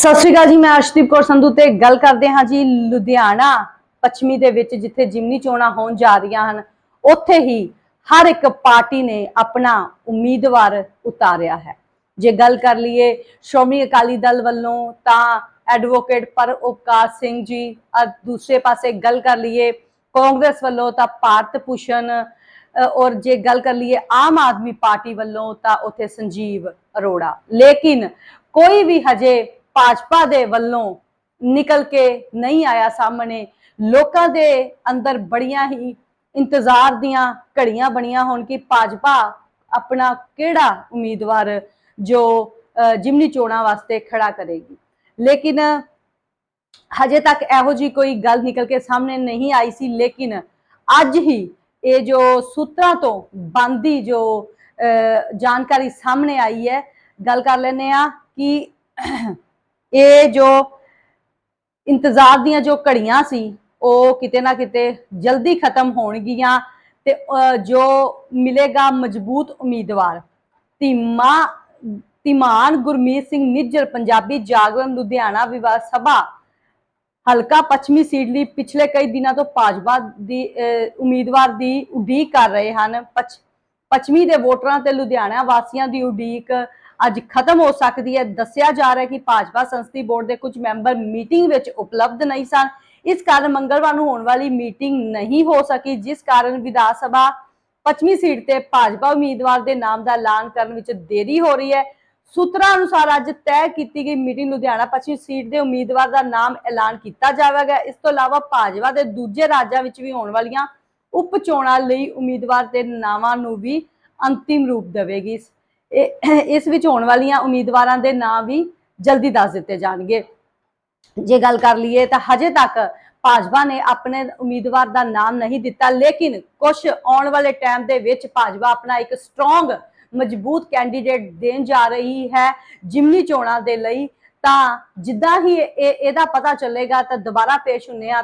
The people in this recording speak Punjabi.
ਸਤਿ ਸ਼੍ਰੀ ਅਕਾਲ ਜੀ, ਮੈਂ ਅਰਸ਼ਦੀਪ ਕੌਰ ਸੰਧੂ ਤੇ ਗੱਲ ਕਰਦੇ ਹਾਂ ਜੀ ਲੁਧਿਆਣਾ, ਪੱਛਮੀ ਦੇ ਵਿੱਚ ਜਿੱਥੇ ਜਿਮਨੀ ਚੋਣਾਂ ਹੋਣ ਜਾ ਰਹੀਆਂ ਹਨ, ਉੱਥੇ ਹੀ ਹਰ ਇੱਕ ਪਾਰਟੀ ਨੇ ਆਪਣਾ ਉਮੀਦਵਾਰ ਉਤਾਰਿਆ ਹੈ। ਜੇ ਗੱਲ ਕਰ ਲਈਏ ਸ਼੍ਰੋਮਣੀ ਅਕਾਲੀ ਦਲ ਵੱਲੋਂ ਤਾਂ ਐਡਵੋਕੇਟ ਪਰ ਉਪਕਾਰ ਸਿੰਘ ਜੀ ਔਰ ਦੂਸਰੇ ਪਾਸੇ ਗੱਲ ਕਰ ਲਈਏ ਕਾਂਗਰਸ ਵੱਲੋਂ ਤਾਂ ਭਾਰਤ ਭੂਸ਼ਣ ਔਰ ਜੇ ਗੱਲ ਕਰ ਲਈਏ ਆਮ ਆਦਮੀ ਪਾਰਟੀ ਵੱਲੋਂ ਤਾਂ ਉੱਥੇ ਸੰਜੀਵ ਅਰੋੜਾ। ਲੇਕਿਨ ਕੋਈ ਵੀ ਹਜੇ ਭਾਜਪਾ ਦੇ ਵੱਲੋਂ ਨਿਕਲ ਕੇ ਨਹੀਂ ਆਇਆ ਸਾਹਮਣੇ। ਲੋਕਾਂ ਦੇ ਅੰਦਰ ਬੜੀਆਂ ਹੀ ਇੰਤਜ਼ਾਰ ਦੀਆਂ ਘੜੀਆਂ ਬਣੀਆਂ ਹੋਣ ਕਿ ਭਾਜਪਾ ਆਪਣਾ ਕਿਹੜਾ ਉਮੀਦਵਾਰ ਜੋ ਅ, ਜਿਮਨੀ ਚੋਣਾਂ ਵਾਸਤੇ ਖੜਾ ਕਰੇਗੀ। ਲੇਕਿਨ ਹਜੇ ਤੱਕ ਇਹੋ ਜੀ ਕੋਈ ਗੱਲ ਨਿਕਲ ਕੇ ਸਾਹਮਣੇ ਨਹੀਂ ਆਈ ਸੀ ਲੇਕਿਨ ਅੱਜ ਹੀ ਇਹ ਜੋ ਸੂਤਰਾਂ ਤੋਂ ਬੰਦੀ ਜੋ ਅਹ, ਜਾਣਕਾਰੀ ਸਾਹਮਣੇ ਆਈ ਹੈ ਗੱਲ ਕਰ ਲੈਨੇ ਆ ਕਿ ਇਹ ਜੋ ਇੰਤਜ਼ਾਰ ਦੀਆਂ ਜੋ ਘੜੀਆਂ ਸੀ ਉਹ ਕਿਤੇ ਨਾ ਕਿਤੇ ਜਲਦੀ ਖਤਮ ਹੋਣਗੀਆਂ ਤੇ ਜੋ ਮਿਲੇਗਾ ਮਜ਼ਬੂਤ ਉਮੀਦਵਾਰ। ਧੀਮਾ ਧੀਮਾਨ ਗੁਰਮੀਤ ਸਿੰਘ ਨਿੱਜਰ ਪੰਜਾਬੀ ਜਾਗਰਣ ਲੁਧਿਆਣਾ ਵਿਵਾਦ ਸਭਾ। ਹਲਕਾ ਪੱਛਮੀ ਸੀਟ ਲਈ ਪਿਛਲੇ ਕਈ ਦਿਨਾਂ ਤੋਂ ਭਾਜਪਾ ਦੀ ਅਹ, ਉਮੀਦਵਾਰ ਦੀ ਉਡੀਕ ਕਰ ਰਹੇ ਹਨ। ਪੱਛ- ਪੱਛਮੀ ਦੇ ਵੋਟਰਾਂ ਤੇ ਲੁਧਿਆਣਾ ਵਾਸੀਆਂ ਦੀ ਉਡੀਕ ਅੱਜ ਖਤਮ ਹੋ ਸਕਦੀ ਹੈ। ਦੱਸਿਆ ਜਾ ਰਿਹਾ ਹੈ ਕਿ ਭਾਜਪਾ ਸੰਸਦੀ ਬੋਰਡ ਦੇ ਕੁਝ ਮੈਂਬਰ ਮੀਟਿੰਗ ਵਿੱਚ ਉਪਲਬਧ ਨਹੀਂ ਸਨ। ਇਸ ਕਾਰਨ ਮੰਗਲਵਾਰ ਨੂੰ ਹੋਣ ਵਾਲੀ ਮੀਟਿੰਗ ਨਹੀਂ ਹੋ ਸਕੀ, ਜਿਸ ਕਾਰਨ ਵਿਧਾਨ ਸਭਾ ਪੱਛਮੀ ਸੀਟ ਤੇ ਭਾਜਪਾ ਉਮੀਦਵਾਰ ਦੇ ਨਾਮ ਦਾ ਐਲਾਨ ਕਰਨ ਵਿੱਚ ਦੇਰੀ ਹੋ ਰਹੀ ਹੈ। ਸੂਤਰਾਂ ਅਨੁਸਾਰ ਅੱਜ ਤੈਅ ਕੀਤੀ ਗਈ ਮੀਟਿੰਗ ਲੁਧਿਆਣਾ ਪੱਛਮੀ ਸੀਟ ਦੇ ਉਮੀਦਵਾਰ ਦਾ ਨਾਮ ਐਲਾਨ ਕੀਤਾ ਜਾਵੇਗਾ। ਇਸ ਤੋਂ ਇਲਾਵਾ ਭਾਜਪਾ ਦੇ ਦੂਜੇ ਰਾਜਾਂ ਵਿੱਚ ਵੀ ਹੋਣ ਵਾਲੀਆਂ ਉਪ ਚੋਣਾਂ ਲਈ ਉਮੀਦਵਾਰ ਦੇ ਨਾਵਾਂ ਨੂੰ ਵੀ ਅੰਤਿਮ ਰੂਪ ਦੇਵੇਗੀ। ਇਸ- ਇਹ- ਵਿੱਚ ਹੋਣ ਵਾਲੀਆਂ ਉਮੀਦਵਾਰਾਂ ਦੇ ਨਾਂ ਵੀ ਜਲਦੀ ਦੱਸ ਦਿੱਤੇ ਜਾਣਗੇ। ਜੇ ਗੱਲ ਕਰ ਲਈਏ ਤਾਂ ਹਜੇ ਤੱਕ ਭਾਜਪਾ ਨੇ ਆਪਣੇ ਉਮੀਦਵਾਰ ਦਾ ਨਾਮ ਨਹੀਂ ਦਿੱਤਾ, ਲੇਕਿਨ ਕੁਝ ਆਉਣ ਵਾਲੇ ਟਾਈਮ ਦੇ ਵਿੱਚ ਭਾਜਪਾ ਆਪਣਾ ਇੱਕ ਸਟਰੋਂਗ ਮਜ਼ਬੂਤ ਕੈਂਡੀਡੇਟ ਦੇਣ ਜਾ ਰਹੀ ਹੈ ਜਿਮਨੀ ਚੋਣਾਂ ਦੇ ਲਈ। ਤਾਂ ਜਿੱਦਾਂ ਹੀ ਇਹ, ਇਹਦਾ ਪਤਾ ਚੱਲੇਗਾ ਤਾਂ ਦੁਬਾਰਾ ਪੇਸ਼ ਹੁੰਨੇ ਆ